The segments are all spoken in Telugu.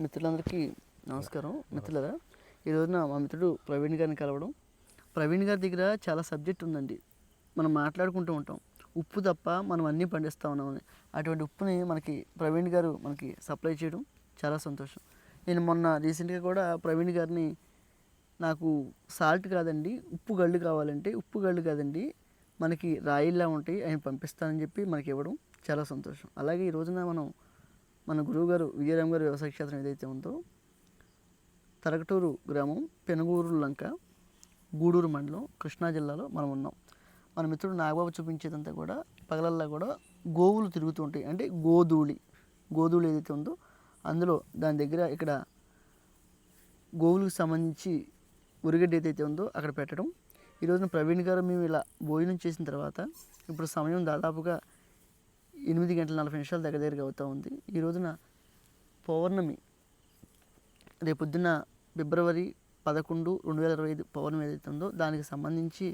మిత్రులందరికీ నమస్కారం. మిత్రులరా ఈ రోజున మా మిత్రుడు ప్రవీణ్ గారిని కలవడం. ప్రవీణ్ గారి దగ్గర చాలా సబ్జెక్ట్ ఉందండి. మనం మాట్లాడుకుంటూ ఉంటాం. ఉప్పు తప్ప మనం అన్నీ పండిస్తూ ఉన్నామని. అటువంటి ఉప్పుని మనకి ప్రవీణ్ గారు మనకి సప్లై చేయడం చాలా సంతోషం. నేను మొన్న రీసెంట్గా కూడా ప్రవీణ్ గారిని నాకు సాల్ట్ కాదండి ఉప్పు గళ్ళు కావాలంటే ఉప్పు గళ్ళు కాదండి మనకి రాయిల్లా ఉంటాయి ఆయన పంపిస్తానని చెప్పి మనకి ఇవ్వడం చాలా సంతోషం. అలాగే ఈ రోజున మనం మన గురువు గారు విజయరామ్ గారు వ్యవసాయ క్షేత్రం ఏదైతే ఉందో తరగటూరు గ్రామం పెనుగూరు లంక గూడూరు మండలం కృష్ణా జిల్లాలో మనం ఉన్నాం. మన మిత్రుడు నాగబాబు చూపించేదంతా కూడా పగలల్లా కూడా గోవులు తిరుగుతూ ఉంటాయి. అంటే గోధూళి గోధూళి ఏదైతే ఉందో అందులో దాని దగ్గర ఇక్కడ గోవులకు సంబంధించి ఉరిగడ్డ ఏదైతే ఉందో అక్కడ పెట్టడం. ఈరోజున ప్రవీణ్ గారు మేము ఇలా భోజనం చేసిన తర్వాత ఇప్పుడు సమయం దాదాపుగా ఎనిమిది గంటల నలభై నిమిషాలు దగ్గర దగ్గరగా అవుతూ ఉంది. ఈ రోజున పౌర్ణమి రేపొద్దున ఫిబ్రవరి పదకొండు రెండు వేల ఇరవై ఐదు పౌర్ణమి ఏదైతే ఉందో దానికి సంబంధించి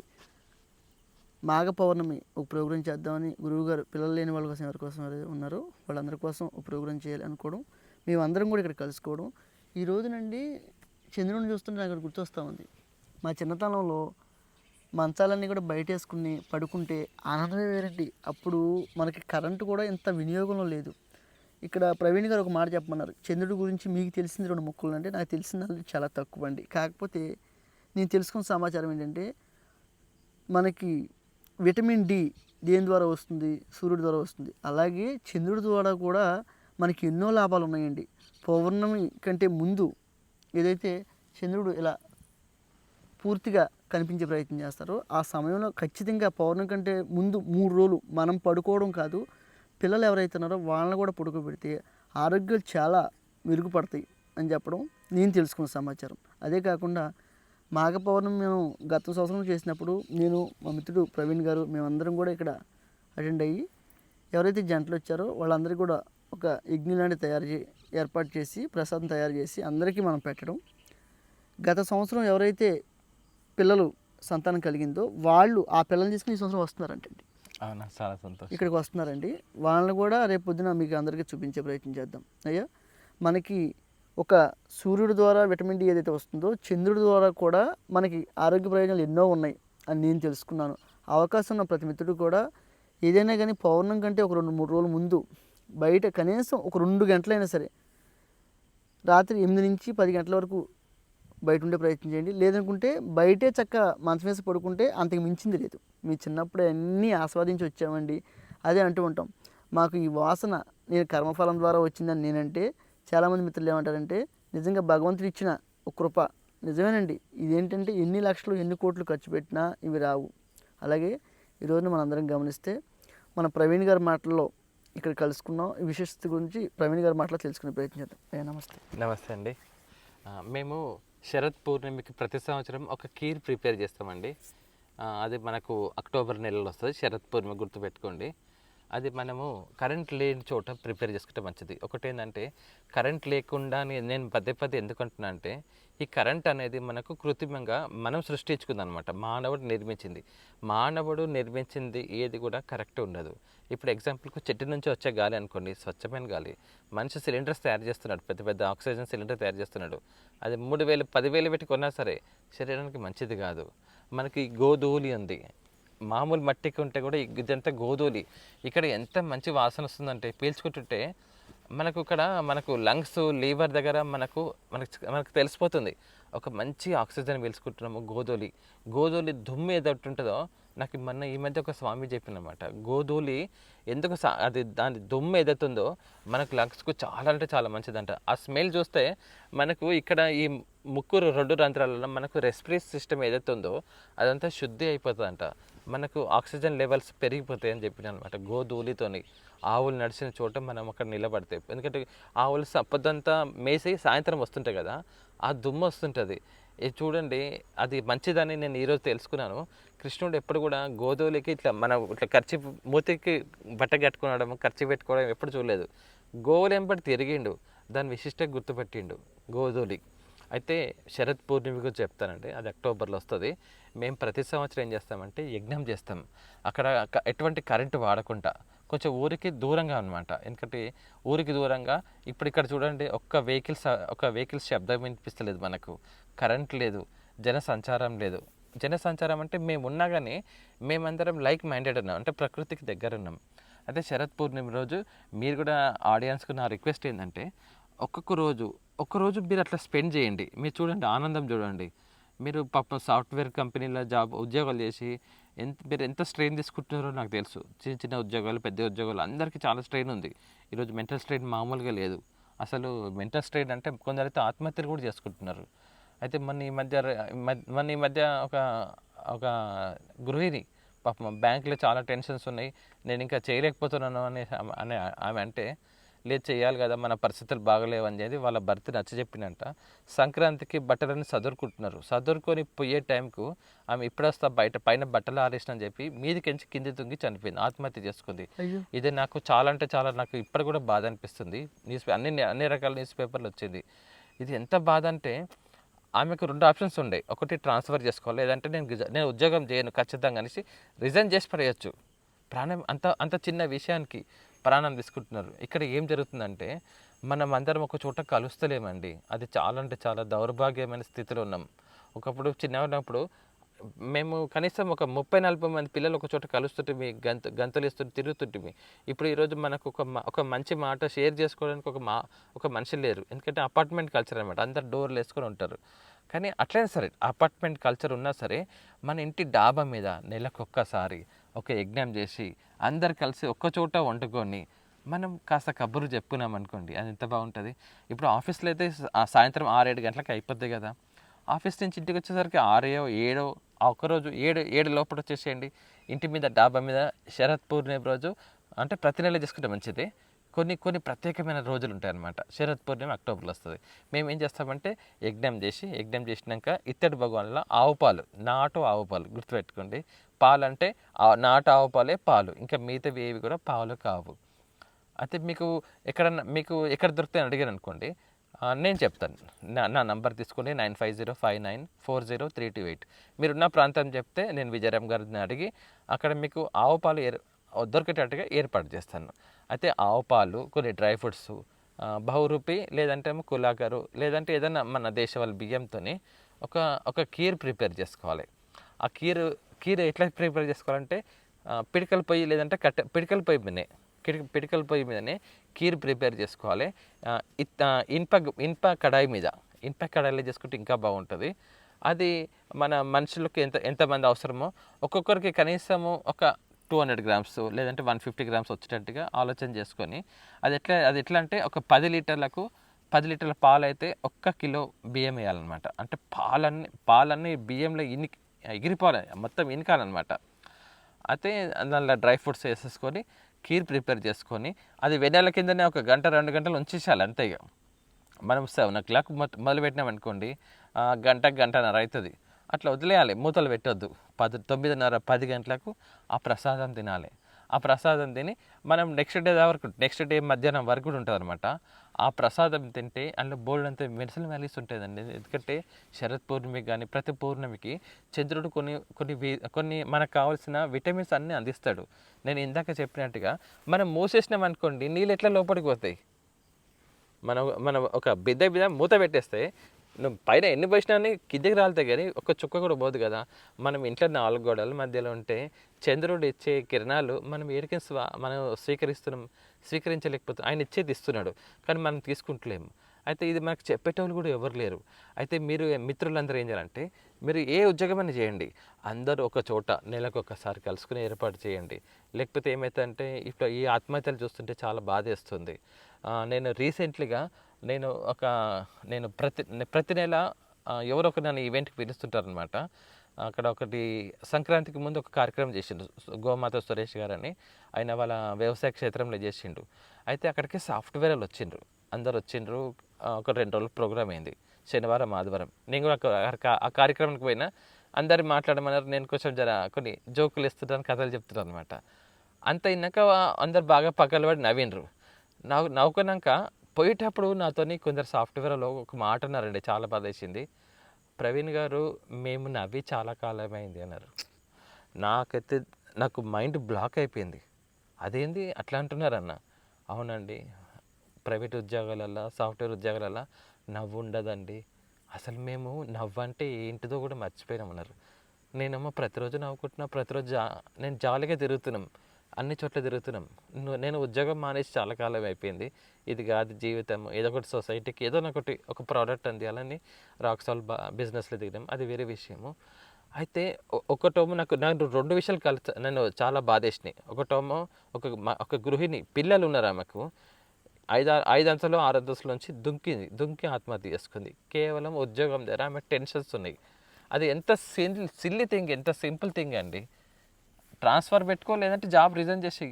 మాఘ పౌర్ణమి ఒక ప్రోగ్రాం చేద్దామని గురువు గారు పిల్లలు లేని వాళ్ళ కోసం ఎవరి కోసం ఎవరైతే ఉన్నారో వాళ్ళందరి కోసం ఒక ప్రోగ్రాం చేయాలి అనుకోవడం మేమందరం కూడా ఇక్కడ కలుసుకోవడం. ఈ రోజునండి చంద్రుడిని చూస్తుంటే నాకు గుర్తొస్తూ ఉంది. మా చిన్నతనంలో మంచాలన్నీ కూడా బయట వేసుకుని పడుకుంటే ఆనందమే వేరండి. అప్పుడు మనకి కరెంటు కూడా ఇంత వినియోగంలో లేదు. ఇక్కడ ప్రవీణ్ గారు ఒక మాట చెప్పమన్నారు. చంద్రుడి గురించి మీకు తెలిసింది రెండు ముక్కలు అంటే నాకు తెలిసింది చాలా తక్కువ అండి. కాకపోతే నేను తెలుసుకున్న సమాచారం ఏంటంటే మనకి విటమిన్ డి దేని ద్వారా వస్తుంది? సూర్యుడి ద్వారా వస్తుంది. అలాగే చంద్రుడి ద్వారా కూడా మనకి ఎన్నో లాభాలు ఉన్నాయండి. పౌర్ణమి కంటే ముందు ఏదైతే చంద్రుడు ఇలా పూర్తిగా కనిపించే ప్రయత్నం చేస్తారో. ఆ సమయంలో ఖచ్చితంగా పౌర్ణం కంటే ముందు మూడు రోజులు మనం పడుకోవడం కాదు పిల్లలు ఎవరైతే ఉన్నారో వాళ్ళని కూడా పడుకోబెడితే ఆరోగ్యాలు చాలా మెరుగుపడతాయి అని చెప్పడం నేను తెలుసుకున్న సమాచారం. అదే కాకుండా మాఘ పౌర్ణమి మేము గత సంవత్సరం చేసినప్పుడు నేను మా మిత్రుడు ప్రవీణ్ గారు మేమందరం కూడా ఇక్కడ అటెండ్ అయ్యి ఎవరైతే జంటలు వచ్చారో వాళ్ళందరికీ కూడా ఒక యజ్ఞ లాంటి తయారు చే ఏర్పాటు చేసి ప్రసాదం తయారు చేసి అందరికీ మనం పెట్టడం. గత సంవత్సరం ఎవరైతే పిల్లలు సంతానం కలిగిందో వాళ్ళు ఆ పిల్లల్ని తీసుకుని ఈ సంవత్సరం వస్తున్నారంటండి. అవునా? చాలా సంతోషం. ఇక్కడికి వస్తున్నారండి. వాళ్ళని కూడా రేపు పొద్దున మీకు అందరికీ చూపించే ప్రయత్నం చేద్దాం. అయ్యా మనకి ఒక సూర్యుడి ద్వారా విటమిన్ డి ఏదైతే వస్తుందో చంద్రుడి ద్వారా కూడా మనకి ఆరోగ్య ప్రయోజనాలు ఎన్నో ఉన్నాయి అని నేను తెలుసుకున్నాను. అవకాశం ఉన్న ప్రతి మిత్రుడు కూడా ఏదైనా కానీ పౌర్ణం కంటే ఒక రెండు మూడు రోజుల ముందు బయట కనీసం ఒక రెండు గంటలైనా సరే రాత్రి ఎనిమిది నుంచి పది గంటల వరకు బయట ఉండే ప్రయత్నం చేయండి. లేదనుకుంటే బయటే చక్క మంచం వేసి పడుకుంటే అంతకు మించింది లేదు. మీ చిన్నప్పుడే అన్నీ ఆస్వాదించి వచ్చామండి. అదే అంటూ ఉంటాం. మాకు ఈ వాసన నేను కర్మఫలం ద్వారా వచ్చిందని నేనంటే చాలామంది మిత్రులు ఏమంటారంటే నిజంగా భగవంతుడు ఇచ్చిన ఒక కృప నిజమేనండి. ఇదేంటంటే ఎన్ని లక్షలు ఎన్ని కోట్లు ఖర్చు పెట్టినా ఇవి రావు. అలాగే ఈరోజు మనందరం గమనిస్తే మన ప్రవీణ్ గారి మాటల్లో ఇక్కడ కలుసుకున్నాం. ఈ విశేషత గురించి ప్రవీణ్ గారి మాటలో తెలుసుకునే ప్రయత్నం చేద్దాం. నమస్తే. నమస్తే అండి. మేము శరత్ పూర్ణిమకి ప్రతి సంవత్సరం ఒక కీర్ ప్రిపేర్ చేస్తామండి. అది మనకు అక్టోబర్ నెలలో వస్తుంది. శరత్ పూర్ణిమ గుర్తుపెట్టుకోండి. అది మనము కరెంట్ లేని చోట ప్రిపేర్ చేసుకుంటే మంచిది. ఒకటి ఏంటంటే కరెంట్ లేకుండా నేను పదే పదే ఎందుకంటున్నా అంటే ఈ కరెంట్ అనేది మనకు కృత్రిమంగా మనం సృష్టించుకుంది అనమాట మానవుడు నిర్మించింది. మానవుడు నిర్మించింది ఏది కూడా కరెక్ట్ ఉండదు. ఇప్పుడు ఎగ్జాంపుల్కి చెట్టు నుంచి వచ్చే గాలి అనుకోండి స్వచ్ఛమైన గాలి. మనిషి సిలిండర్స్ తయారు చేస్తున్నాడు పెద్ద పెద్ద ఆక్సిజన్ సిలిండర్ తయారు చేస్తున్నాడు. అది మూడు వేలు పదివేలు పెట్టి కొన్నా సరే శరీరానికి మంచిది కాదు. మనకి గోధూలి ఉంది. మామూలు మట్టికి ఉంటే కూడా ఇదంతా గోధూలి ఇక్కడ ఎంత మంచి వాసన వస్తుందంటే పీల్చుకుంటుంటే మనకు ఇక్కడ మనకు లంగ్స్ లీవర్ దగ్గర మనకు మనకు మనకు తెలిసిపోతుంది. ఒక మంచి ఆక్సిజన్ పీల్చుకుంటున్నాము గోధూలి గోధూలి దుమ్ము ఏదైతే ఉంటుందో నాకు మొన్న ఈ మధ్య ఒక స్వామి చెప్పినమాట గోధూలి ఎందుకు సా- అది దాని దుమ్ము ఏదైతుందో ఉందో మనకు లంగ్స్కు చాలా అంటే చాలా మంచిదంట. ఆ స్మెల్ చూస్తే మనకు ఇక్కడ ఈ ముక్కు రెండు రంధ్రాలలో మనకు రెస్పిరేటరీ సిస్టమ్ ఏదైతే ఉందో అదంతా శుద్ధి అయిపోతుందంట. మనకు ఆక్సిజన్ లెవెల్స్ పెరిగిపోతాయి అని చెప్పిన అనమాట గోధూలితోని ఆవులు నడిచిన చోట మనం అక్కడ నిలబడతాయి ఎందుకంటే ఆవులు సంపదంతా పొద్దంతా మేసి సాయంత్రం వస్తుంటాయి కదా ఆ దుమ్ము వస్తుంటుంది. ఇది చూడండి అది మంచిదని నేను ఈరోజు తెలుసుకున్నాను. కృష్ణుడు ఎప్పుడు కూడా గోధువులకి ఇట్లా మనం ఇట్లా ఖర్చు మూతికి బట్ట కట్టుకోవడం ఖర్చు పెట్టుకోవడం ఎప్పుడు చూడలేదు. గోవులు ఎంపటి తిరిగిండు దాని విశిష్ట గుర్తుపెట్టిండు గోధూలి అయితే శరత్ పూర్ణిమ గురించి చెప్తానండి. అది అక్టోబర్లో వస్తుంది. మేము ప్రతి సంవత్సరం ఏం చేస్తామంటే యజ్ఞం చేస్తాం. అక్కడ ఎటువంటి కరెంటు వాడకుండా కొంచెం ఊరికి దూరంగా అనమాట ఎందుకంటే ఊరికి దూరంగా ఇప్పుడు ఇక్కడ చూడండి ఒక్క వెహికల్స్ ఒక వెహికల్స్ శబ్దం వినిపిస్తలేదు మనకు. కరెంట్ లేదు జన సంచారం లేదు. జన సంచారం అంటే మేము ఉన్నా కానీ మేమందరం లైక్ మైండెడ్ ఉన్నాం. అంటే ప్రకృతికి దగ్గర ఉన్నాం. అయితే శరత్ పూర్ణిమ రోజు మీరు కూడా ఆడియన్స్కు నా రిక్వెస్ట్ ఏంటంటే ఒక్కొక్క రోజు ఒక్క రోజు మీరు అట్లా స్పెండ్ చేయండి. మీరు చూడండి ఆనందం చూడండి. మీరు పాపం సాఫ్ట్వేర్ కంపెనీలో జాబ్ ఉద్యోగాలు చేసి ఎంత మీరు ఎంత స్ట్రెయిన్ తీసుకుంటున్నారో నాకు తెలుసు. చిన్న చిన్న ఉద్యోగాలు పెద్ద ఉద్యోగాలు అందరికీ చాలా స్ట్రెయిన్ ఉంది. ఈరోజు మెంటల్ స్ట్రెయిన్ మామూలుగా లేదు. అసలు మెంటల్ స్ట్రెయిన్ అంటే కొందరైతే ఆత్మహత్యలు కూడా చేసుకుంటున్నారు. అయితే మన ఈ మధ్య మధ్య- ఈ మధ్య ఒక ఒక గృహిణి పాపం బ్యాంకులో చాలా టెన్షన్స్ ఉన్నాయి. నేను ఇంకా చేయలేకపోతున్నాను అని అనే ఆమె అంటే లేదు చేయాలి కదా మన పరిస్థితులు బాగలేవు అని చెప్పి వాళ్ళ భర్త నచ్చ చెప్పినంట సంక్రాంతికి బట్టలని సదురుకుంటున్నారు. సదురుకొని పోయే టైంకు ఆమె ఇప్పుడు వస్తా బయట పైన బట్టలు ఆరేసిన అని చెప్పి మీదికించి కింది తుంగి చనిపోయింది ఆత్మహత్య చేసుకుంది. ఇది నాకు చాలా అంటే చాలా నాకు ఇప్పుడు కూడా బాధ అనిపిస్తుంది. న్యూస్ అన్ని అన్ని రకాల న్యూస్ పేపర్లు వచ్చింది. ఇది ఎంత బాధ అంటే ఆమెకు రెండు ఆప్షన్స్ ఉండే. ఒకటి ట్రాన్స్ఫర్ చేసుకోవాలి లేదంటే నేను నేను ఉద్యోగం చేయను ఖచ్చితంగా అనేసి రిజైన్ చేసి పడేయచ్చు. ప్రాణం అంత అంత చిన్న విషయానికి ప్రాణం తీసుకుంటున్నారు. ఇక్కడ ఏం జరుగుతుందంటే మనం అందరం ఒక చోట కలుస్తలేమండి. అది చాలా అంటే చాలా దౌర్భాగ్యమైన స్థితిలో ఉన్నాం. ఒకప్పుడు చిన్న ఉన్నప్పుడు మేము కనీసం ఒక ముప్పై నలభై మంది పిల్లలు ఒక చోట కలుస్తుంటే గంత గంతులు ఇస్తుంటే తిరుగుతుంటే ఇప్పుడు ఈరోజు మనకు ఒక ఒక మంచి మాట షేర్ చేసుకోవడానికి ఒక మా ఒక మనిషి లేరు. ఎందుకంటే అపార్ట్మెంట్ కల్చర్ అనమాట అందరు డోర్లు వేసుకొని ఉంటారు. కానీ అట్లయినా సరే అపార్ట్మెంట్ కల్చర్ ఉన్నా సరే మన ఇంటి డాబా మీద నెలకు ఒక్కసారి ఒక యజ్ఞం చేసి అందరు కలిసి ఒక్కచోట వండుకొని మనం కాస్త కబుర్లు చెప్పుకున్నాం అనుకోండి అది ఎంత బాగుంటుంది? ఇప్పుడు ఆఫీస్లో అయితే సాయంత్రం ఆరు ఏడు గంటలకు అయిపోద్ది కదా. ఆఫీస్ నుంచి ఇంటికి వచ్చేసరికి ఆరేయో ఏడో ఒకరోజు ఏడు ఏడు లోపల వచ్చేసేయండి. ఇంటి మీద డాబా మీద శరత్ పూర్ణిమ రోజు అంటే ప్రతి నెల చేసుకుంటే మంచిది. కొన్ని కొన్ని ప్రత్యేకమైన రోజులు ఉంటాయి అన్నమాట. శరత్ పూర్ణిమ అక్టోబర్లో వస్తుంది. మేము ఏం చేస్తామంటే యజ్ఞం చేసి యజ్ఞం చేసినాక ఇత్తడి భగవాన్లో ఆవు పాలు నాటు ఆవు పాలు గుర్తుపెట్టుకోండి. పాలు అంటే నాటు ఆవు పాలే పాలు. ఇంకా మిగతావి ఏవి కూడా పాలు కావు. అయితే మీకు ఎక్కడన్నా మీకు ఎక్కడ దొరుకుతాయని అడిగారు అనుకోండి నేను చెప్తాను. నా నా నంబర్ తీసుకుని nine five zero five nine four zero three two eight. మీరున్న ప్రాంతం చెప్తే నేను విజయరామ్ గారిని అడిగి అక్కడ మీకు ఆవు పాలు ఏర్ దొరికేటట్టుగా ఏర్పాటు చేస్తాను. అయితే ఆవు పాలు కొన్ని డ్రై ఫ్రూట్స్ బహురూపి లేదంటే ఏమో కులాగరు లేదంటే ఏదైనా మన దేశవాళి బియ్యంతో ఒక ఒక కీర్ ప్రిపేర్ చేసుకోవాలి. ఆ కీర్ కీర ఎట్లా ప్రిపేర్ చేసుకోవాలంటే పిడికల పొయ్యి లేదంటే కట్టె పిడికల పొయ్యి మీదనే పిడికల పొయ్యి మీదనే కీర్ ప్రిపేర్ చేసుకోవాలి. ఇత్- ఇనుప ఇనుప కడాయి మీద ఇనుప కడాయిలో చేసుకుంటే ఇంకా బాగుంటుంది. అది మన మనుషులకు ఎంత ఎంతమంది అవసరమో ఒక్కొక్కరికి కనీసము ఒక టూ హండ్రెడ్ గ్రామ్స్ లేదంటే వన్ ఫిఫ్టీ గ్రామ్స్ వచ్చేటట్టుగా ఆలోచన చేసుకొని అది ఎట్లా అది ఎట్లా అంటే ఒక పది లీటర్లకు పది లీటర్ల పాలు అయితే ఒక్క కిలో బియ్యం వేయాలన్నమాట. అంటే పాలన్నీ పాలన్నీ బియ్యంలో ఇన్ని ఎగిరిపోవాలి మొత్తం ఇనకాలన్నమాట. అయితే దానిలో డ్రై ఫ్రూట్స్ వేసేసుకొని కీర్ ప్రిపేర్ చేసుకొని అది వెన్నెల కిందనే ఒక గంట రెండు గంటలు ఉంచేసేయాలి అంతే ఇక. మనం సెవెన్ ఓ క్లాక్ మొదలు పెట్టినాం అనుకోండి గంట గంటన్నర అవుతుంది అట్లా వదిలేయాలి మూతలు పెట్టొద్దు. పది తొమ్మిదిన్నర పది గంటలకు ఆ ప్రసాదం తినాలి. ఆ ప్రసాదం తిని మనం నెక్స్ట్ డే వరకు నెక్స్ట్ డే మధ్యాహ్నం వరకు కూడా ఉంటుంది అనమాట ఆ ప్రసాదం తింటే అందులో బోల్డ్ అంతే మెడిసిన్ వాల్యూస్ ఉంటుందండి ఎందుకంటే శరత్ పౌర్ణమికి కానీ ప్రతి పౌర్ణమికి చంద్రుడు కొన్ని కొన్ని వి- కొన్ని మనకు కావాల్సిన విటమిన్స్ అన్నీ అందిస్తాడు. నేను ఇందాక చెప్పినట్టుగా మనం మూసేసినాం అనుకోండి నీళ్ళు ఎట్లా లోపలికి పోతాయి? మనం మనం ఒక బిద్ద బిద్ద మూత పెట్టేస్తే నువ్వు పైన ఎన్ని పోసినా కిందకి రాలితే కానీ ఒక చుక్క కూడా పోదు కదా. మనం ఇంట్లో నాలుగు గోడల మధ్యలో ఉంటే చంద్రుడు ఇచ్చే కిరణాలు మనం ఏడికి మనం స్వీకరిస్తున్నాం స్వీకరించలేకపోతున్నాం. ఆయన ఇచ్చేది ఇస్తున్నాడు కానీ మనం తీసుకుంటలేము. అయితే ఇది మనకు చెప్పేటోళ్ళు కూడా ఎవరు లేరు. అయితే మీరు మిత్రులందరూ ఏం చేయాలంటే మీరు ఏ ఉద్యోగమైనా చేయండి. అందరూ ఒక చోట నెలకు ఒకసారి కలుసుకుని ఏర్పాటు చేయండి. లేకపోతే ఏమైతే అంటే ఇప్పుడు ఈ ఆత్మహత్యలు చూస్తుంటే చాలా బాధేస్తుంది. నేను రీసెంట్లీగా నేను ఒక నేను ప్రతి ప్రతి నెల ఎవరొక ఎవరో ఒక నన్ను ఈవెంట్కి పిలుస్తుంటారనమాట అక్కడ ఒకటి సంక్రాంతికి ముందు ఒక కార్యక్రమం చేసిండు. గోమాత సురేష్ గారని. ఆయన వాళ్ళ వ్యవసాయ క్షేత్రంలో చేసిండు. అయితే అక్కడికి సాఫ్ట్వేర్ వాళ్ళు వచ్చిండ్రు. అందరు వచ్చిండ్రు. ఒక రెండు రోజులు ప్రోగ్రామ్ అయింది. శనివారం ఆదివారం. నేను కూడా ఆ- కార్యక్రమానికి పోయినా అందరు మాట్లాడమన్నారు. నేను కొంచెం జర కొన్ని జోకులు ఇస్తున్నాను కథలు చెప్తున్నాను అనమాట అంత అయినాక అందరు బాగా పగలబడి నవ్విండ్రు. నవ్వు నవ్వుకున్నాక పోయేటప్పుడు నాతోని కొందరు సాఫ్ట్వేర్లో ఒక మాట అన్నారండి చాలా బాధేసింది ప్రవీణ్ గారు మేము నవ్వి చాలా కాలమైంది అన్నారు. నాకైతే నాకు మైండ్ బ్లాక్ అయిపోయింది. అదేంది? అట్లా అంటున్నారన్న. అవునండి. ప్రైవేట్ ఉద్యోగాలల్లో సాఫ్ట్వేర్ ఉద్యోగాలల్లో నవ్వు ఉండదండి. అసలు మేము నవ్వు అంటే ఏంటిదో కూడా మర్చిపోయినామన్నారు నేనేమో ప్రతిరోజు నవ్వుకుంటున్నా ప్రతిరోజు జా- నేను జాలీగా తిరుగుతున్నాం. అన్ని చోట్ల తిరుగుతున్నాం. నేను ఉద్యోగం మానేసి చాలా కాలం అయిపోయింది. ఇది కాదు జీవితం ఏదో ఒకటి సొసైటీకి ఏదో ఒకటి ఒక ప్రోడక్ట్ అందియాలని రాక్ బా బిజినెస్లో దిగడం అది వేరే విషయము. అయితే ఒ- ఒకటేమో నాకు నాకు రెండు విషయాలు కలిసి నన్ను చాలా బాధేసినాయి. ఒకటేమో ఒక ఒక గృహిణి పిల్లలు ఉన్నారు ఆమెకు. ఐదు ఐదు అంతలో ఆరు అంతస్తులోంచి దుంకింది దుంకి ఆత్మహత్య చేసుకుంది. కేవలం ఉద్యోగం దగ్గర ఆమె టెన్షన్స్ ఉన్నాయి. అది ఎంత సిల్ సిల్లీ థింగ్ ఎంత సింపుల్ థింగ్ అండి. ట్రాన్స్ఫర్ పెట్టుకో లేదంటే జాబ్ రిజైన్ చేసి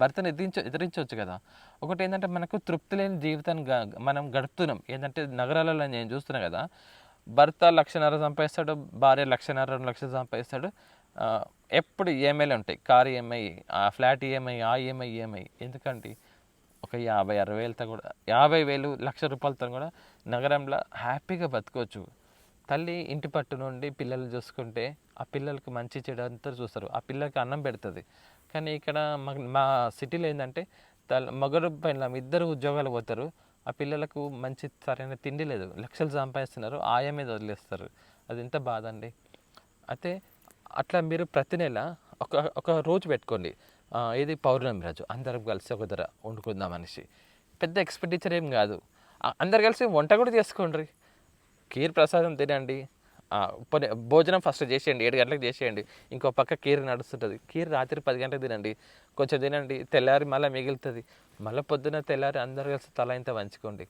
భర్తను ఎదిరించ ఎదిరించవచ్చు కదా. ఒకటి ఏంటంటే మనకు తృప్తి లేని జీవితాన్ని మనం గడుపుతున్నాం. ఏంటంటే నగరాలలో నేను చూస్తున్నా కదా భర్త లక్షన్నర సంపాదిస్తాడు భార్య లక్షన్నర రెండు లక్షలు సంపాదిస్తాడు. ఎప్పుడు ఈఎంఐలు ఉంటాయి. కార్ ఈఎంఐ ఆ ఫ్లాట్ ఈఎంఐ ఆ ఈఎంఐ ఈఎంఐ. ఎందుకంటే ఒక యాభై అరవై వేలతో కూడా యాభై వేలు లక్ష రూపాయలతో కూడా నగరంలో హ్యాపీగా బతకవచ్చు. తల్లి ఇంటి పట్టు నుండి పిల్లలు చూసుకుంటే ఆ పిల్లలకి మంచి చెడు అంతా చూస్తారు. ఆ పిల్లలకి అన్నం పెడుతుంది. కానీ ఇక్కడ మా మా సిటీలో ఏంటంటే తల మగడు పైన ఇద్దరు ఉద్యోగాలు పోతారు. ఆ పిల్లలకు మంచి సరైన తిండి లేదు. లక్షలు సంపాదిస్తున్నారు. ఆయా మీద వదిలేస్తారు. అది ఎంత బాధ అండి. అయితే అట్లా మీరు ప్రతి నెల ఒక ఒక రోజు పెట్టుకోండి. ఇది పౌర్ణమి రోజు అందరం కలిసి ఒక ధర వండుకుందాం అనేసి. పెద్ద ఎక్స్పెండిచర్ ఏం కాదు. అందరు కలిసి వంట కూడా చేసుకోండి కీర్ ప్రసాదం తినండి. పని భోజనం ఫస్ట్ చేసేయండి ఏడు గంటలకు చేసేయండి. ఇంకో పక్క కీర్ నడుస్తుంటుంది. కీర్ రాత్రి పది గంటలకు తినండి. కొంచెం తినండి. తెల్లారి మళ్ళీ మిగులుతుంది. మళ్ళీ పొద్దున తెల్లారి అందరు కలిసి తల ఇంత పంచుకోండి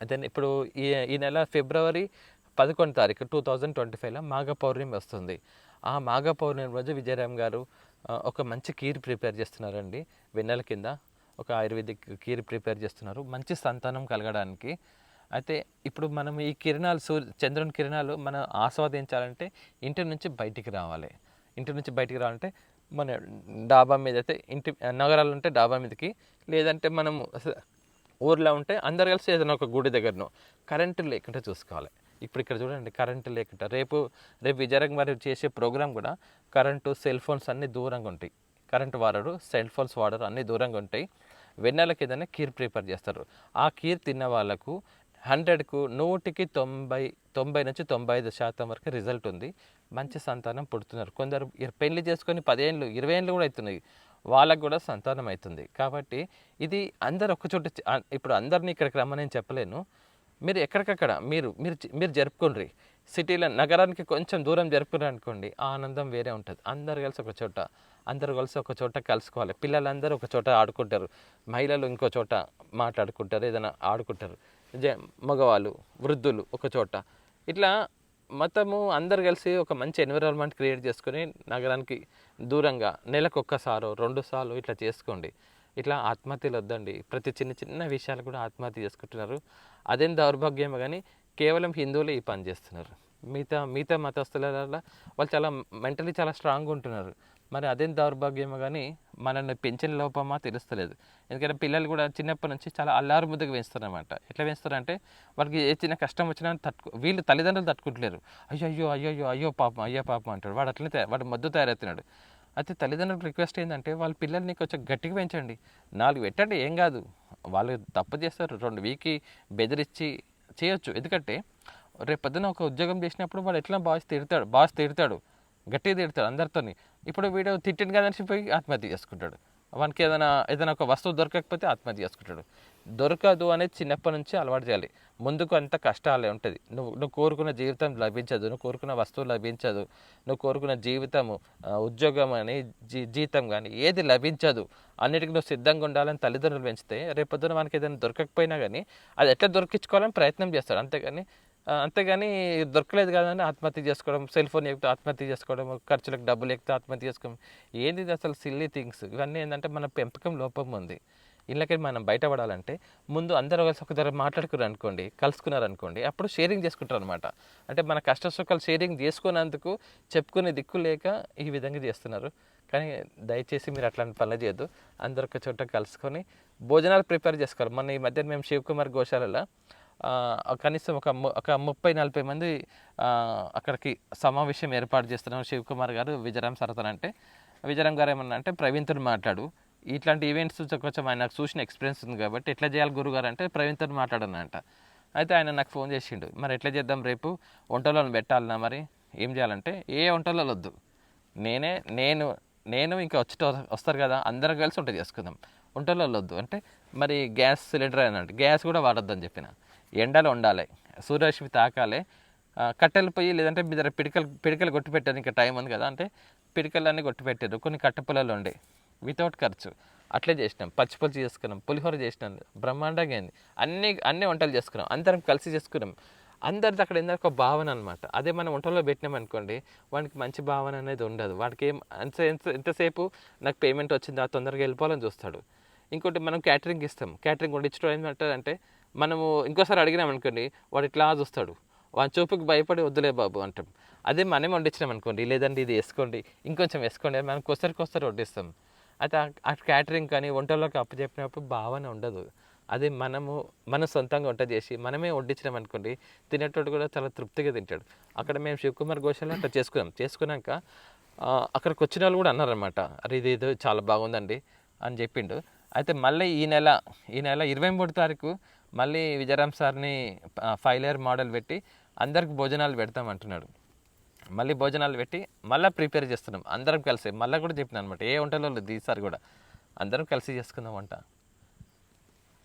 అయితే ఇప్పుడు ఈ ఈ నెల ఫిబ్రవరి పదకొండు తారీఖు టూ థౌజండ్ ట్వంటీ ఫైవ్లో మాఘ పౌర్ణమి వస్తుంది. ఆ మాఘ పౌర్ణమి రోజు విజయరామ్ గారు ఒక మంచి కీర్ ప్రిపేర్ చేస్తున్నారండి. వెన్నెల కింద ఒక ఆయుర్వేదిక్ కీర్ ప్రిపేర్ చేస్తున్నారు. మంచి సంతానం కలగడానికి అయితే ఇప్పుడు మనం ఈ కిరణాలు సూర్య చంద్రుని కిరణాలు మనం ఆస్వాదించాలంటే ఇంటి నుంచి బయటికి రావాలి. ఇంటి నుంచి బయటికి రావాలంటే మన డాబా మీద అయితే ఇంటి నగరాలు ఉంటే డాబా మీదకి లేదంటే మనం ఊర్లో ఉంటే అందరు కలిసి ఏదైనా ఒక గుడి దగ్గరనో కరెంటు లేకుండా చూసుకోవాలి. ఇప్పుడు ఇక్కడ చూడండి కరెంటు లేకుండా. రేపు రేపు విజయరంగ వారు చేసే ప్రోగ్రామ్ కూడా కరెంటు సెల్ ఫోన్స్ అన్నీ దూరంగా ఉంటాయి. కరెంట్ వాడరు సెల్ ఫోన్స్ వాడరు అన్నీ దూరంగా ఉంటాయి. వెన్నెలకి ఏదైనా కీర్ ప్రిపేర్ చేస్తారు. ఆ కీర్ తిన్న వాళ్ళకు హండ్రెడ్కు నూటికి తొంభై తొంభై నుంచి తొంభై ఐదు శాతం వరకు రిజల్ట్ ఉంది. మంచి సంతానం పుడుతున్నారు. కొందరు పెళ్ళి చేసుకొని పదేళ్ళు ఇరవై ఏళ్ళు కూడా అవుతున్నాయి వాళ్ళకు కూడా సంతానం అవుతుంది కాబట్టి ఇది అందరు ఒక చోట ఇప్పుడు అందరినీ ఇక్కడికి రమ్మని నేను చెప్పలేను. మీరు ఎక్కడికక్కడ మీరు మీరు మీరు జరుపుకోండి సిటీలో నగరానికి కొంచెం దూరం జరుపుకున్నారు అనుకోండి ఆనందం వేరే ఉంటుంది. అందరు కలిసి ఒక చోట అందరు కలిసి ఒక చోట కలుసుకోవాలి. పిల్లలందరూ ఒక చోట ఆడుకుంటారు. మహిళలు ఇంకో చోట మాట్లాడుకుంటారు ఏదైనా ఆడుకుంటారు. జ- మగవాళ్ళు వృద్ధులు ఒక చోట. ఇట్లా మొత్తము అందరు కలిసి ఒక మంచి ఎన్విరాన్మెంట్ క్రియేట్ చేసుకొని నగరానికి దూరంగా నెలకు ఒక్కసారో రెండు సార్లు ఇట్లా చేసుకోండి. ఇట్లా ఆత్మహత్యలు వద్దండి. ప్రతి చిన్న చిన్న విషయాలు కూడా ఆత్మహత్య చేసుకుంటున్నారు. అదేం దౌర్భాగ్యమే కానీ కేవలం హిందువులే ఈ పని చేస్తున్నారు. మిగతా మిగతా మతస్థుల వాళ్ళు చాలా మెంటలీ చాలా స్ట్రాంగ్ ఉంటున్నారు. మరి అదేం దౌర్భాగ్యమో కానీ మనల్ని పెంచిన లోపమా తెలుస్తలేదు. ఎందుకంటే పిల్లలు కూడా చిన్నప్పటి నుంచి చాలా అల్లారు ముద్దగా పెంచుతారనమాట ఎట్లా పెంచుతారంటే వాళ్ళకి ఏ చిన్న కష్టం వచ్చినా తట్టుకు వీళ్ళు తల్లిదండ్రులు తట్టుకుంటలేరు. అయ్యో అయ్యో అయ్యో అయ్యో అయ్యో పాపం అయ్యో పాపం అంటాడు. వాడు అట్లనే వాడు మద్దు తయారవుతున్నాడు. అయితే తల్లిదండ్రులకు రిక్వెస్ట్ ఏంటంటే వాళ్ళ పిల్లల్ని కొంచెం గట్టిగా పెంచండి. నాలుగు పెట్టండి ఏం కాదు. వాళ్ళు తప్పు చేస్తారు రెండు వీక్కి బెదిరించి చేయొచ్చు. ఎందుకంటే రేపు పొద్దున ఒక ఉద్యోగం చేసినప్పుడు వాడు ఎట్లా బాస్ తిడతాడు బాస్ తిడతాడు. గట్టిగా తిడతాడు అందరితోని. ఇప్పుడు వీడు తిట్టిన కదనిసి పోయి ఆత్మహత్య చేసుకుంటాడు. వానికి ఏదైనా ఏదైనా ఒక వస్తువు దొరకకపోతే ఆత్మహత్య చేసుకుంటాడు. దొరకదు అనేది చిన్నప్పటి నుంచి అలవాటు చేయాలి. ముందుకు అంత కష్టాలే ఉంటుంది. నువ్వు నువ్వు కోరుకున్న జీవితం లభించదు. నువ్వు కోరుకున్న వస్తువు లభించదు. నువ్వు కోరుకున్న జీవితము ఉద్యోగం అని జీ జీతం కానీ ఏది లభించదు. అన్నిటికీ నువ్వు సిద్ధంగా ఉండాలని తల్లిదండ్రులు పెంచితే రేపొద్దున మనకి ఏదైనా దొరకకపోయినా కానీ అది ఎట్లా దొరికించుకోవాలని ప్రయత్నం చేస్తాడు. అంతేగాని అంతేగాని దొరకలేదు కదని ఆత్మహత్య చేసుకోవడం సెల్ ఫోన్ ఎక్కితే ఆత్మహత్య చేసుకోవడం ఖర్చులకు డబ్బులు ఎక్కితే ఆత్మహత్య చేసుకోవడం. ఏంది అసలు సిల్లీ థింగ్స్ ఇవన్నీ ఏంటంటే మన పెంపకం లోపం ఉంది. ఇళ్ళకి మనం బయటపడాలంటే ముందు అందరూ కలిసి ఒక దగ్గర మాట్లాడుకున్నారు అనుకోండి కలుసుకున్నారు అనుకోండి అప్పుడు షేరింగ్ చేసుకుంటారు అనమాట అంటే మన కష్ట సుఖాలు షేరింగ్ చేసుకున్నందుకు చెప్పుకునే దిక్కు లేక ఈ విధంగా చేస్తున్నారు. కానీ దయచేసి మీరు అట్లాంటి పనులు చేయొద్దు. అందరు ఒక చోట కలుసుకొని భోజనాలు ప్రిపేర్ చేసుకోవాలి. మొన్న ఈ మధ్య మేము శివకుమార్ గోశాలలో కనీసం ఒక ము- ఒక ముప్పై నలభై మంది అక్కడికి సమావేశం ఏర్పాటు చేస్తున్నాం శివకుమార్ గారు విజయరామ్ సరతన్ అంటే. విజయరామ్ గారు ఏమన్నా అంటే ప్రవీణ్తో మాట్లాడు. ఇట్లాంటి ఈవెంట్స్ కొంచెం ఆయన చూసిన ఎక్స్పీరియన్స్ ఉంది కాబట్టి ఎట్లా చేయాలి గురుగారు అంటే ప్రవీణ్తో మాట్లాడనంట అయితే ఆయన నాకు ఫోన్ చేసిండు. మరి ఎట్లా చేద్దాం రేపు? వంటలను పెట్టాలన్నా మరి? ఏం చేయాలంటే ఏ వంటలలో వద్దు. నేనే నేను నేను ఇంకా వచ్చి వస్తారు కదా అందరం కలిసి వంట చేసుకుందాం. వంటలలో వద్దు. అంటే మరి గ్యాస్ సిలిండర్ అనంటే గ్యాస్ కూడా వాడొద్దని చెప్పిన. ఎండలు ఉండాలి సూర్యరశ్మి తాకాలి కట్టెలు పొయ్యి లేదంటే మీ దగ్గర పిడికలు పిడికలు కొట్టి పెట్టారు ఇంకా టైం ఉంది కదా అంటే పిడికలన్నీ కొట్టి పెట్టారు కొన్ని కట్టె పొలాలు ఉండే వితౌట్ ఖర్చు. అట్లే చేసినాం పచ్చిపులుసు చేసుకున్నాం పులిహోర చేసినాం బ్రహ్మాండంగా అయింది. అన్ని అన్ని వంటలు చేసుకున్నాం అందరం కలిసి చేసుకున్నాం. అందరిది అక్కడ ఏంటంటే ఒక భావన అనమాట అదే మనం వంటల్లో పెట్టినాం అనుకోండి వాడికి మంచి భావన అనేది ఉండదు. వాడికి ఏం ఎంత ఎంత ఎంతసేపు నాకు పేమెంట్ వచ్చింది ఆ తొందరగా వెళ్ళిపోవాలని చూస్తాడు. ఇంకోటి మనం క్యాటరింగ్ ఇస్తాం. క్యాటరింగ్ వండించడం ఏంటంటే మనము ఇంకోసారి అడిగినాం అనుకోండి వాడు ఇట్లా చూస్తాడు వాని చూపుకి భయపడి వద్దులే బాబు అంటాం. అదే మనం వండించినాం అనుకోండి లేదంటే ఇది వేసుకోండి ఇంకొంచెం వేసుకోండి మనం కొసరికి కొసరి వడ్డిస్తాం. అయితే ఆ- క్యాటరింగ్ కానీ వంటల్లోకి అప్పచెప్పినప్పుడు భావన ఉండదు. అదే మనము మన సొంతంగా వంట చేసి మనమే వడ్డించినాం అనుకోండి తినేటోడు కూడా చాలా తృప్తిగా తింటాడు. అక్కడ మేము శివకుమార్ గోశాల అట్లా చేసుకున్నాం. చేసుకున్నాక అక్కడికి వచ్చిన వాళ్ళు కూడా అన్నారనమాట అరే ఇది ఏదో చాలా బాగుందండి అని చెప్పిండు. అయితే మళ్ళీ ఈ నెల ఈ నెల ఇరవై మూడు తారీఖు మళ్ళీ విజయరామ్ సార్ని ఫైవ్ మోడల్ పెట్టి అందరికి భోజనాలు పెడతాం అంటున్నాడు మళ్ళీ భోజనాలు పెట్టి మళ్ళీ ప్రిపేర్ చేస్తున్నాం. అందరం కలిసి మళ్ళీ కూడా చెప్పిన అనమాట ఏ వంటలో లేదు ఈసారి కూడా. అందరం కలిసి చేసుకుందాం వంట.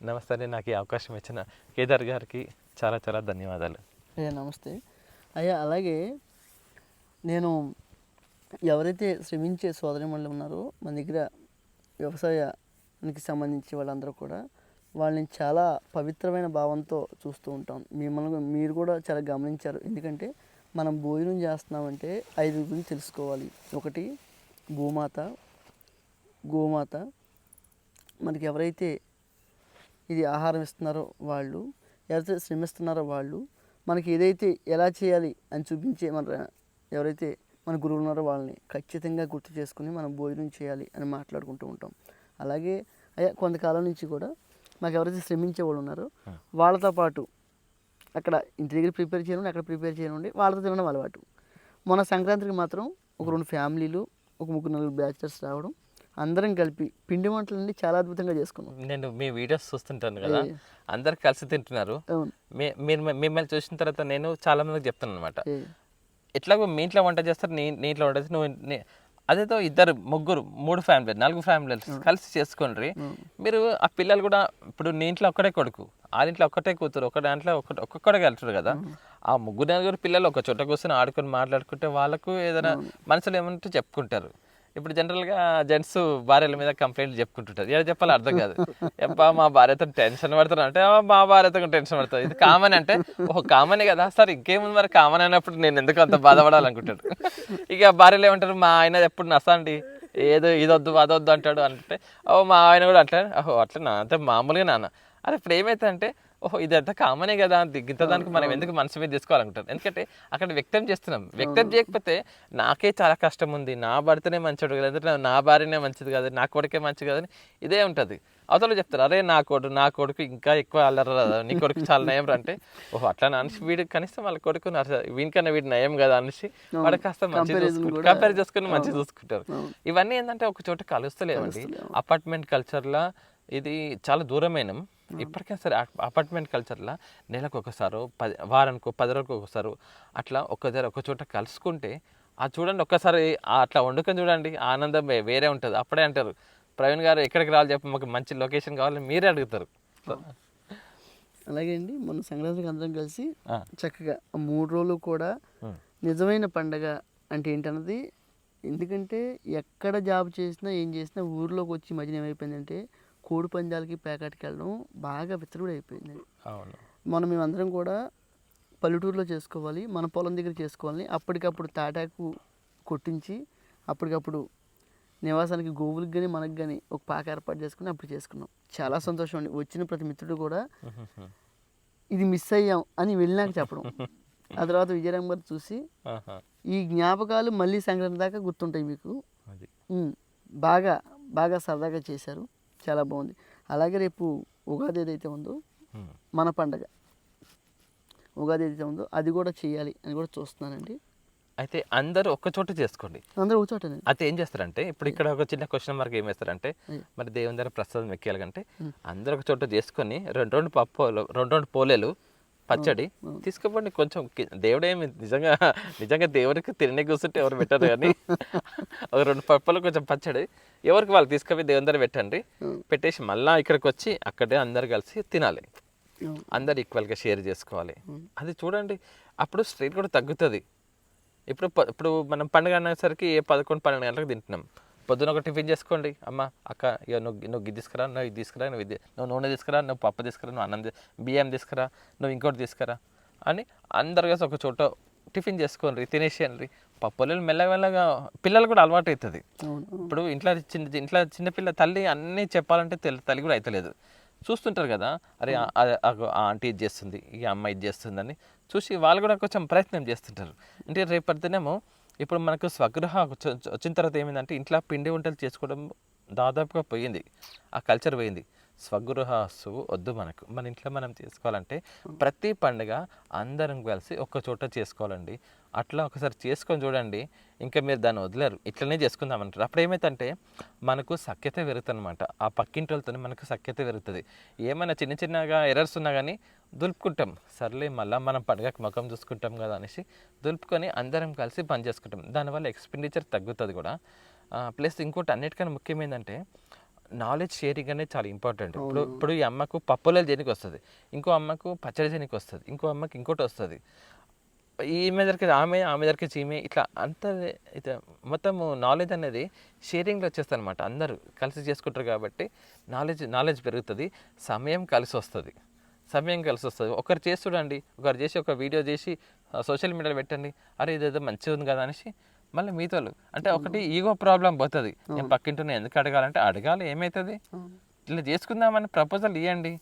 నమస్తే నాకు ఈ అవకాశం ఇచ్చిన కేదార్ గారికి చాలా చాలా ధన్యవాదాలు. అయ్యా నమస్తే. అయ్యా అలాగే నేను ఎవరైతే శ్రమించే సోదరి మళ్ళీ ఉన్నారో మన దగ్గర వ్యవసాయానికి సంబంధించి వాళ్ళందరూ కూడా వాళ్ళని చాలా పవిత్రమైన భావంతో చూస్తూ ఉంటాం. మిమ్మల్ని మీరు కూడా చాలా గమనించారు. ఎందుకంటే మనం భోజనం చేస్తున్నామంటే ఐదు గురించి తెలుసుకోవాలి. ఒకటి భూమాత గోమాత మనకి ఎవరైతే ఇది ఆహారం ఇస్తున్నారో వాళ్ళు ఎవరైతే శ్రమిస్తున్నారో వాళ్ళు మనకి ఏదైతే ఎలా చేయాలి అని చూపించే మన ఎవరైతే మన గురువులు ఉన్నారో వాళ్ళని ఖచ్చితంగా గుర్తు చేసుకుని మనం భోజనం చేయాలి అని మాట్లాడుకుంటూ ఉంటాం. అలాగే అయ్యా కొంతకాలం నుంచి కూడా మాకు ఎవరైతే శ్రమించే వాళ్ళు ఉన్నారో వాళ్ళతో పాటు అక్కడ ఇంటి దగ్గర ప్రిపేర్ చేయనుండి అక్కడ ప్రిపేర్ చేయనుండి వాళ్ళతో తినడం అలవాటు. మొన్న సంక్రాంతికి మాత్రం ఒక రెండు ఫ్యామిలీలు ఒక ముగ్గురు నలుగురు బ్యాచర్స్ రావడం అందరం కలిపి పిండి వంటలన్నీ చాలా అద్భుతంగా చేసుకున్నాం. నేను మీ వీడియోస్ చూస్తుంటాను కదా. అందరు కలిసి తింటున్నారు. మీరు మిమ్మల్ని చూసిన తర్వాత నేను చాలా మందికి చెప్తాను అనమాట. ఎట్లాగో మీ ఇంట్లో వంట చేస్తారు నీ నీ ఇంట్లో వంట నువ్వు అదేదో ఇద్దరు ముగ్గురు మూడు ఫ్యామిలీ నలుగురు ఫ్యామిలీలు కలిసి చేసుకోండి మీరు ఆ పిల్లలు కూడా ఇప్పుడు నీ ఇంట్లో ఒక్కడే కొడుకు ఆ ఇంట్లో ఒక్కటే కూతురు ఒక దాంట్లో ఒక్కటి ఒక్కొక్కడే వెళ్తారు కదా. ఆ ముగ్గురు నలుగురు పిల్లలు ఒక చోట కూర్చొని ఆడుకొని మాట్లాడుకుంటే వాళ్ళకు ఏదైనా మనసులో ఏమంటే చెప్పుకుంటారు. ఇప్పుడు జనరల్గా జెంట్స్ భార్యల మీద కంప్లైంట్లు చెప్పుకుంటుంటారు. ఎలా చెప్పాలో అర్థం కాదు. ఎప్పా మా భార్యతో టెన్షన్ పడుతున్నా అంటే మా భార్యతో టెన్షన్ పడుతుంది. ఇది కామన్ అంటే ఓహో కామనే కదా. సార్ ఇంకేముంది మరి? కామన్ అయినప్పుడు నేను ఎందుకు అంత బాధపడాలనుకుంటాడు ఇక భార్యలు ఏమంటారు? మా ఆయన ఎప్పుడు నసండి? ఏదో ఇదొద్దు అదొద్దు అంటాడు అంటే ఓ మా ఆయన కూడా అట్లా ఓహో అట్లా అంటే మామూలుగా నాన్న. అరే ఇప్పుడు అంటే ఓహో ఇదంతా కామనే కదా గింత దానికి మనం ఎందుకు మనసు మీద తీసుకోవాలనుకుంటారు ఎందుకంటే అక్కడ వ్యక్తం చేస్తున్నాం. వ్యక్తం చేయకపోతే నాకే చాలా కష్టం ఉంది. నా భర్తనే మంచోడు కదా లేదంటే నా భార్యనే మంచిది కదా నా కొడుకే మంచిది కదా అని ఇదే ఉంటుంది. అవతల చెప్తారు అరే నా కొడుకు నా కొడుకు ఇంకా ఎక్కువ అల్లరా నీ కొడుకు చాలా నయం అంటే ఓహో అట్లా అనేసి వీడు కనీసం వాళ్ళ కొడుకు వీనికన్నా వీడు నయం కదా అనేసి వాడు కాస్త మంచి Comparison చూసుకుంటారు కూడా- కంపేర్ చేసుకుని మంచి చూసుకుంటారు. ఇవన్నీ ఏంటంటే ఒక చోట కలుస్తలేవండి. అపార్ట్మెంట్ కల్చర్లా ఇది చాలా దూరమైన. ఇప్పటికైనా సరే అపార్ట్మెంట్ కల్చర్లో నెలకు ఒకసారి పది వారానికి పది రోజులకు ఒకసారి అట్లా ఒక దగ్గర ఒక చోట కలుసుకుంటే ఆ చూడండి ఒక్కసారి అట్లా వండుకొని చూడండి ఆనందం వేరే ఉంటుంది అప్పుడే అంటారు ప్రవీణ్ గారు ఎక్కడికి రావాలి చెప్పి మాకు మంచి లొకేషన్ కావాలని మీరే అడుగుతారు అలాగే అండి మొన్న సంక్రాంతికి అందరం కలిసి. చక్కగా మూడు రోజులు కూడా. నిజమైన పండగ అంటే ఏంటన్నది ఎందుకంటే ఎక్కడ జాబ్ చేసినా ఏం చేసినా ఊర్లోకి వచ్చి మధ్యన ఏమైపోయిందంటే కోడి పందాలకి ప్యాకెట్కి వెళ్ళడం బాగా విత్తరుడు అయిపోయింది అవును. మనం మేమందరం కూడా పల్లెటూరులో చేసుకోవాలి మన పొలం దగ్గర చేసుకోవాలి అప్పటికప్పుడు తాటాకు కొట్టించి అప్పటికప్పుడు నివాసానికి గోవులకు కానీ మనకు కానీ ఒక పాక ఏర్పాటు చేసుకుని అప్పుడు చేసుకున్నాం. చాలా సంతోషం అండి. వచ్చిన ప్రతి మిత్రుడు కూడా ఇది మిస్ అయ్యాం అని వెళ్ళినాక చెప్పడం. ఆ తర్వాత విజయరామ్ గారు చూసి. ఈ జ్ఞాపకాలు మళ్ళీ సంక్రాంతి దాకా గుర్తుంటాయి మీకు. బాగా బాగా సరదాగా చేశారు. చాలా బాగుంది. అలాగే రేపు ఉగాది ఏదైతే ఉందో. మన పండగ. ఉగాది ఏదైతే ఉందో అది కూడా చేయాలి అని కూడా చూస్తున్నానండి. అయితే అందరూ ఒక్క చోట చేసుకోండి. అందరూ కూర్చోటనే అయితే ఏం చేస్తారంటే ఇప్పుడు ఇక్కడ ఒక చిన్న క్వశ్చన్ మార్క్ ఏం వేస్తారంటే మరి దేవుని దగ్గర ప్రసాదం ఎక్కియాలంటే అందరూ ఒక చోట చేసుకొని రెండు రెండు పప్పులు రెండు రెండు పోలేలు పచ్చడి తీసుకుపోండి కొంచెం దేవుడేమి నిజంగా నిజంగా దేవుడికి తినే కూర్చుంటే ఎవరు పెట్టరు కానీ ఒక రెండు పప్పులు కొంచెం పచ్చడి ఎవరికి వాళ్ళు తీసుకుపోయి దేవుని దగ్గర పెట్టండి. పెట్టేసి మళ్ళా ఇక్కడికి వచ్చి అక్కడే అందరు కలిసి తినాలి. అందరు ఈక్వల్గా షేర్ చేసుకోవాలి. అది చూడండి అప్పుడు స్ట్రెయిన్ కూడా తగ్గుతుంది. ఇప్పుడు ఇప్పుడు మనం పండుగ అనేసరికి ఏ పదకొండు పన్నెండు గంటలకు తింటున్నాం. పొద్దున ఒక టిఫిన్ చేసుకోండి. అమ్మ అక్క ఇక నువ్వు నువ్వు ఇది తీసుకురా నువ్వు ఇది తీసుకురా నువ్వు ఇది నువ్వు నూనె తీసుకురా నువ్వు పప్పు తీసుకురా నువ్వు అన్నం బియ్యం తీసుకురా నువ్వు ఇంకోటి తీసుకురా అని అందరు కలిసి ఒక చోట టిఫిన్ చేసుకోండి తినేసేయండి. పప్పులు మెల్లగా మెల్లగా పిల్లలు కూడా అలవాటు అవుతుంది. ఇప్పుడు ఇంట్లో చిన్న ఇంట్లో చిన్నపిల్ల తల్లి అన్నీ చెప్పాలంటే తెలి- తల్లి కూడా అవుతలేదు చూస్తుంటారు కదా అరే ఆ- ఆంటీ ఇది చేస్తుంది ఈ అమ్మాయి ఇది చేస్తుందని చూసి వాళ్ళు కూడా కొంచెం ప్రయత్నం చేస్తుంటారు. అంటే రేపటినేమో ఇప్పుడు మనకు స్వగృహ వచ్చ- వచ్చిన తర్వాత ఏమైందంటే ఇంట్లో పిండి వంటలు చేసుకోవడం దాదాపుగా పోయింది. ఆ కల్చర్ పోయింది. స్వగృహసు వద్దు మనకు. మన ఇంట్లో మనం చేసుకోవాలంటే ప్రతి పండుగ అందరం కలిసి ఒక్క చోట చేసుకోవాలండి. అట్లా ఒకసారి చేసుకొని చూడండి. ఇంకా మీరు దాన్ని వదిలేరు. ఇట్లనే చేసుకుందాం అంటారు అప్పుడు ఏమైతుందంటే మనకు సఖ్యత పెరుగుతుంది అనమాట ఆ పక్కింటి వాళ్ళతో మనకు సఖ్యత పెరుగుతుంది. ఏమైనా చిన్న చిన్నగా ఎర్రర్స్ ఉన్నా కానీ దులుపుకుంటాం. సర్లే మళ్ళీ మనం పండుగకి ముఖం చూసుకుంటాం కదా అనేసి దులుపుకొని అందరం కలిసి పని చేసుకుంటాం. దానివల్ల ఎక్స్పెండిచర్ తగ్గుతుంది కూడా. ప్లస్ ఇంకోటి అన్నిటికన్నా ముఖ్యమైనదంటే నాలెడ్జ్ షేరింగ్ అనేది చాలా ఇంపార్టెంట్ ఇప్పుడు ఇప్పుడు ఈ అమ్మకు పప్పులలో చేయనికి వస్తుంది ఇంకో అమ్మకు పచ్చడి చేయనికి వస్తుంది ఇంకో అమ్మకి ఇంకోటి వస్తుంది. ఈమె దగ్గరికి ఆమె ఆమె దగ్గరికి ఈమె ఇట్లా అంత ఇట్లా మొత్తము నాలెడ్జ్ అనేది షేరింగ్లో వచ్చేస్తుంది అనమాట అందరూ కలిసి చేసుకుంటారు కాబట్టి నాలెడ్జ్ నాలెడ్జ్ పెరుగుతుంది సమయం కలిసి వస్తుంది. సమయం కలిసి వస్తుంది. ఒకరు చేసి చూడండి ఒకరు చేసి ఒక వీడియో చేసి సోషల్ మీడియాలో పెట్టండి అరే ఇదేదో మంచిగా ఉంది కదా అనేసి మళ్ళీ మీతోలు అంటే ఒకటి ఈగో ప్రాబ్లం పోతుంది. నేను పక్కింటున్నా ఎందుకు అడగాలంటే అడగాలి ఏమవుతుంది ఇట్లా చేసుకుందామని ప్రపోజల్ ఇవ్వండి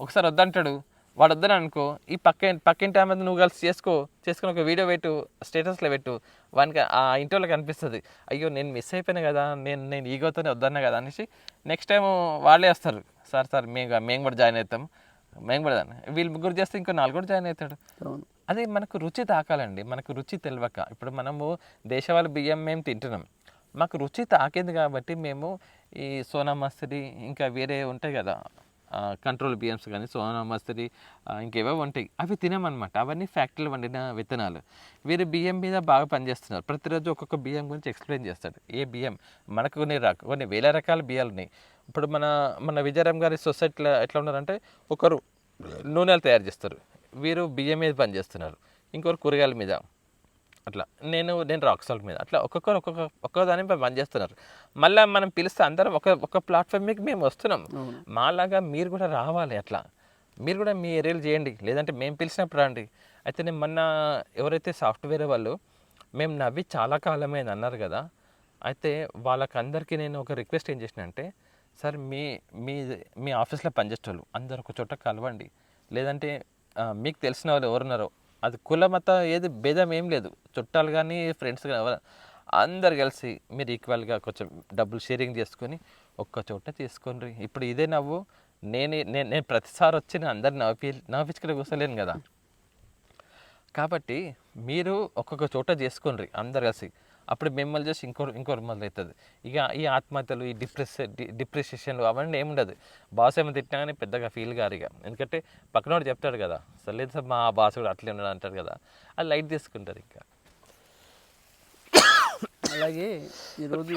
ఒకసారి వద్దంటాడు వాడు వద్దని అనుకో. ఈ పక్క పక్కింటి ఆమె నువ్వు కలిసి చేసుకో చేసుకుని ఒక వీడియో పెట్టు స్టేటస్లో పెట్టు. వానికి ఆ ఇంటి వాళ్ళకి అనిపిస్తుంది అయ్యో నేను మిస్ అయిపోయాను కదా నేను నేను ఈగోతోనే వద్దన్నా కదా అనేసి నెక్స్ట్ టైం వాళ్ళే వస్తారు. సార్ సార్ మేము మేము కూడా జాయిన్ అవుతాం. మేము కూడా వీళ్ళు ముగ్గురు చేస్తే ఇంకో నాలుగు కూడా జాయిన్ అవుతాడు. అది మనకు రుచి తాకాలండి. మనకు రుచి తెలియక ఇప్పుడు మనము దేశవాళీ బియ్యం మేము తింటున్నాం. మాకు రుచి తాకింది కాబట్టి మేము ఈ సోనా మస్తరి ఇంకా వేరే ఉంటాయి కదా కంట్రోల్ బియ్యంస్ కానీ సోనా మస్తరి ఇంకేవో ఉంటాయి. అవి తినమన్నమాట. అవన్నీ ఫ్యాక్టరీలో వండిన విత్తనాలు. వీరు బియ్యం మీద బాగా పనిచేస్తున్నారు. ప్రతిరోజు ఒక్కొక్క బియ్యం గురించి ఎక్స్ప్లెయిన్ చేస్తాడు. ఏ బియ్యం మనకు కొన్ని రక కొన్ని వేల రకాల బియ్యాలు ఉన్నాయి. ఇప్పుడు మన మన విజయరామ్ గారి సొసైటీలో ఎట్లా ఉన్నారంటే ఒకరు నూనెలు తయారు చేస్తారు. వీరు బియ్యం మీద పనిచేస్తున్నారు. ఇంకొకరు కూరగాయల మీద. అట్లా. నేను నేను రాక్ సాల్ట్ మీద. అట్లా ఒక్కొక్కరు ఒక్కొక్క ఒక్కొక్క దాని మీద పనిచేస్తున్నారు మళ్ళీ మనం పిలిస్తే అందరం ఒక ఒక ప్లాట్ఫామ్ మీకు మేము వస్తున్నాం. మాలాగా మీరు కూడా రావాలి అట్లా. మీరు కూడా మీ ఏరియాలు చేయండి. లేదంటే మేము పిలిచినప్పుడు రండి. అయితే నేను మొన్న ఎవరైతే సాఫ్ట్వేర్ వాళ్ళు మేము నవ్వి చాలా కాలమైంది అన్నారు కదా. అయితే వాళ్ళకందరికీ నేను ఒక రిక్వెస్ట్ ఏం చేసిన అంటే సార్ మీ మీ మీ ఆఫీస్లో పనిచేసేవాళ్ళు అందరు ఒక చోట కలవండి. లేదంటే మీకు తెలిసిన వాళ్ళు ఎవరున్నారో అది కుల మత ఏది భేదం ఏం లేదు. చుట్టాలు కానీ ఫ్రెండ్స్ కానీ ఎవరు అందరు కలిసి మీరు ఈక్వల్గా కొంచెం డబ్బులు షేరింగ్ చేసుకొని ఒక్క చోట చేసుకోండి ఇప్పుడు ఇదే నవ్వు. నేను నేను నేను ప్రతిసారి వచ్చి నేను అందరిని నవ్వి నవ్వించుకుని కూర్చోలేను కదా. కాబట్టి మీరు ఒక్కొక్క చోట చేసుకోండి అందరు కలిసి. అప్పుడు మిమ్మల్ని చూసి ఇంకో ఇంకోటి మొదలవుతుంది ఇక ఈ ఆత్మహత్యలు ఈ డిప్రెస్ డిప్రెషన్లు అవన్నీ ఏముండదు. బాస్ ఏమైనా తిట్టినా కానీ పెద్దగా ఫీల్ కారు ఇక. ఎందుకంటే పక్కనోడు చెప్తాడు కదా అసలు లేదు సార్ మా బాస్ కూడా అట్లే ఉన్నాడు అంటాడు కదా. అది లైట్ తీసుకుంటారు ఇంకా. అలాగే ఈరోజు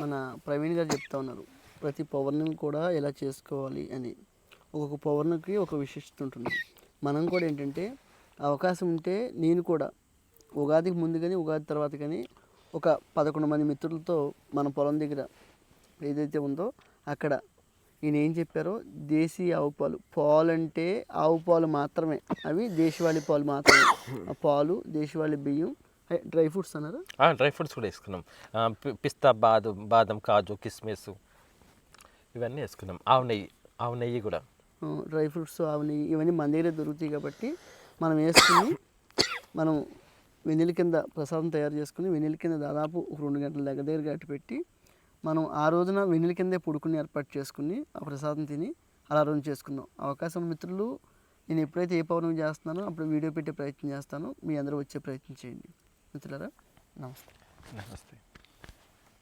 మన ప్రవీణ్ గారు చెప్తా ఉన్నారు ప్రతి పౌర్ణమి కూడా ఎలా చేసుకోవాలి అని. ఒక్కొక్క పౌర్ణమికి ఒక విశిష్టత ఉంటుంది. మనం కూడా ఏంటంటే అవకాశం ఉంటే నేను కూడా ఉగాదికి ముందు కానీ ఉగాది తర్వాత కానీ ఒక పదకొండు మంది మిత్రులతో మన పొలం దగ్గర ఏదైతే ఉందో అక్కడ ఈయన ఏం చెప్పారో? దేశీ ఆవు పాలు. పాలు అంటే ఆవు పాలు మాత్రమే. అవి దేశవాళీ పాలు మాత్రమే. ఆ పాలు దేశవాళీ బియ్యం డ్రై ఫ్రూట్స్ అన్నారు? డ్రై ఫ్రూట్స్ కూడా వేసుకున్నాం. పిస్తా బాదం బాదం కాజు కిస్మిస్ ఇవన్నీ వేసుకున్నాం. ఆవు నెయ్యి ఆవు నెయ్యి కూడా. డ్రై ఫ్రూట్స్ అవన్నీ ఇవన్నీ మన దగ్గరే దొరుకుతాయి కాబట్టి మనం వేసుకుని మనం వెన్నెల కింద ప్రసాదం తయారు చేసుకుని వెన్నెల కింద దాదాపు ఒక రెండు గంటల దగ్గర దగ్గర గట్టి పెట్టి మనం ఆ రోజున వెన్నెల కిందే పుడుకుని ఏర్పాటు చేసుకుని ఆ ప్రసాదం తిని అలా రోజు చేసుకుందాం. అవకాశం మిత్రులు నేను ఎప్పుడైతే ఏ పౌర్ణమి చేస్తున్నానో అప్పుడు వీడియో పెట్టే ప్రయత్నం చేస్తాను. మీ అందరూ వచ్చే ప్రయత్నం చేయండి. మిత్రులారా నమస్తే. నమస్తే.